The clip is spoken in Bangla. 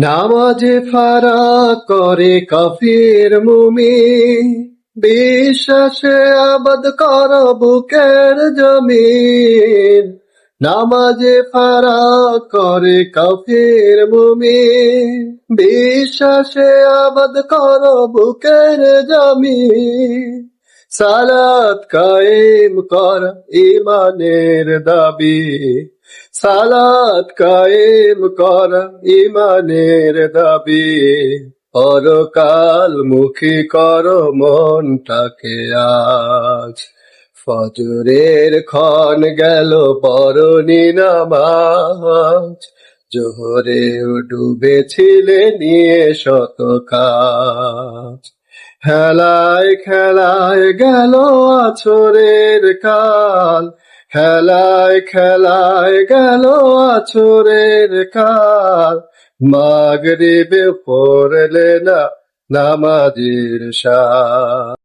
নামাজে ফারা করে কাফির মুমি বিশ্বাসে আবাদ কর বুকের জমিন। নামাজে ফারা করে কাফির মুমি বিশ্বাসে আবাদ কর বুকের জমিন। সালাত কায়েম কর ইমানের দাবি। সালাত কায়েম কর ইমানের দাবি। পরকাল মুখী কর মনটাকে আজ। ফজরের ক্ষণ গেল পরনি নামাজ। জোহরে ডুবেছিলে নিয়ে শত কাজ। খেলায় খেলায় গেল আছরের কাল। খেলায় খেলায় গেল আছরের কাল। মাগরিবে পড়লে না নামাজির সা